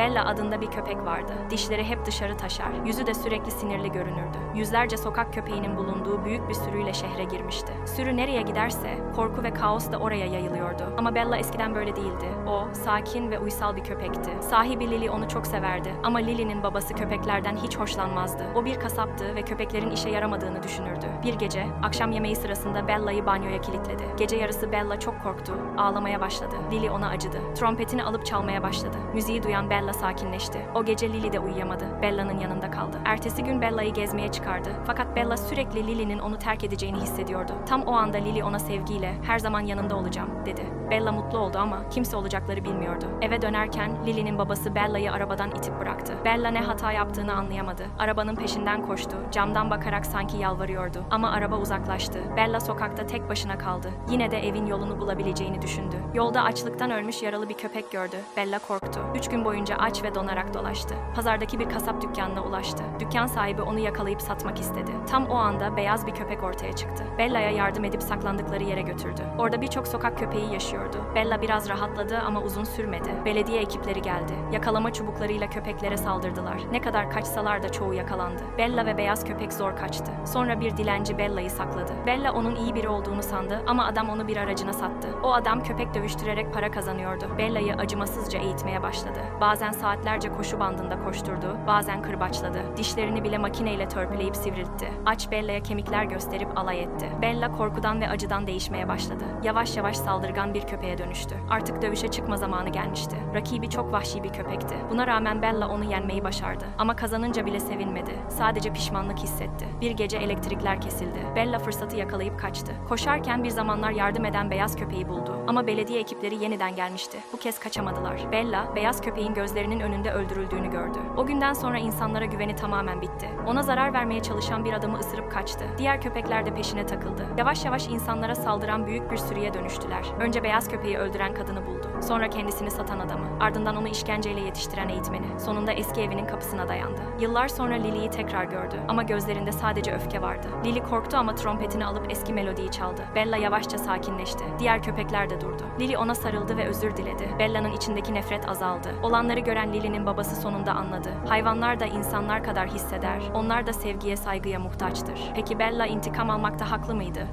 Bella adında bir köpek vardı. Dişleri hep dışarı taşar, yüzü de sürekli sinirli görünürdü. Yüzlerce sokak köpeğinin bulunduğu büyük bir sürüyle şehre girmişti. Sürü nereye giderse korku ve kaos da oraya yayılıyordu. Ama Bella eskiden böyle değildi. O sakin ve uysal bir köpekti. Sahibi Lily onu çok severdi ama Lily'nin babası köpeklerden hiç hoşlanmazdı. O bir kasaptı ve köpeklerin işe yaramadığını düşünürdü. Bir gece akşam yemeği sırasında Bella'yı banyoya kilitledi. Gece yarısı Bella çok korktu, ağlamaya başladı. Lily ona acıdı. Trompetini alıp çalmaya başladı. Müziği duyan Bella sakinleşti. O gece Lily de uyuyamadı. Bella'nın yanında kaldı. Ertesi gün Bella'yı gezmeye çıkardı. Fakat Bella sürekli Lily'nin onu terk edeceğini hissediyordu. Tam o anda Lily ona sevgiyle her zaman yanında olacağım dedi. Bella mutlu oldu ama kimse olacakları bilmiyordu. Eve dönerken Lily'nin babası Bella'yı arabadan itip bıraktı. Bella ne hata yaptığını anlayamadı. Arabanın peşinden koştu. Camdan bakarak sanki yalvarıyordu. Ama araba uzaklaştı. Bella sokakta tek başına kaldı. Yine de evin yolunu bulabileceğini düşündü. Yolda açlıktan ölmüş yaralı bir köpek gördü. Bella korktu. Üç gün boyunca aç ve donarak dolaştı. Pazardaki bir kasap dükkanına ulaştı. Dükkan sahibi onu yakalayıp satmak istedi. Tam o anda beyaz bir köpek ortaya çıktı. Bella'ya yardım edip saklandıkları yere götürdü. Orada birçok sokak köpeği yaşıyordu. Bella biraz rahatladı ama uzun sürmedi. Belediye ekipleri geldi. Yakalama çubuklarıyla köpeklere saldırdılar. Ne kadar kaçsalar da çoğu yakalandı. Bella ve beyaz köpek zor kaçtı. Sonra bir dilenci Bella'yı sakladı. Bella onun iyi biri olduğunu sandı ama adam onu bir aracına sattı. O adam köpek dövüştürerek para kazanıyordu. Bella'yı acımasızca eğitmeye başladı. Bazen saatlerce koşu bandında koşturdu, bazen kırbaçladı. Dişlerini bile makineyle törpüleyip sivriltti. Aç Bella'ya kemikler gösterip alay etti. Bella korkudan ve acıdan değişmeye başladı. Yavaş yavaş saldırgan bir köpeğe dönüştü. Artık dövüşe çıkma zamanı gelmişti. Rakibi çok vahşi bir köpekti. Buna rağmen Bella onu yenmeyi başardı. Ama kazanınca bile sevinmedi. Sadece pişmanlık hissetti. Bir gece elektrikler kesildi. Bella fırsatı yakalayıp kaçtı. Koşarken bir zamanlar yardım eden beyaz köpeği buldu. Ama belediye ekipleri yeniden gelmişti. Bu kez kaçamadılar. Bella, beyaz köpeğin gözlerinin önünde öldürüldüğünü gördü. O günden sonra insanlara güveni tamamen bitti. Ona zarar vermeye çalışan bir adamı ısırıp kaçtı. Diğer köpekler de peşine takıldı. Yavaş yavaş insanlara saldıran büyük bir sürüye dönüştüler. Önce beyaz köpeği öldüren kadını buldu. Sonra kendisini satan adamı. Ardından onu işkenceyle yetiştiren eğitmeni. Sonunda eski evinin kapısına dayandı. Yıllar sonra Lily'yi tekrar gördü. Ama gözlerinde sadece öfke vardı. Lily korktu ama trompetini alıp eski melodiyi çaldı. Bella yavaşça sakinleşti. Diğer köpekler de durdu. Lily ona sarıldı ve özür diledi. Bella'nın içindeki nefret azaldı. Olanları gören Lily'nin babası sonunda anladı. Hayvanlar da insanlar kadar hisseder. Onlar da sevgiye, saygıya muhtaçtır. Peki Bella intikam almakta haklı mıydı?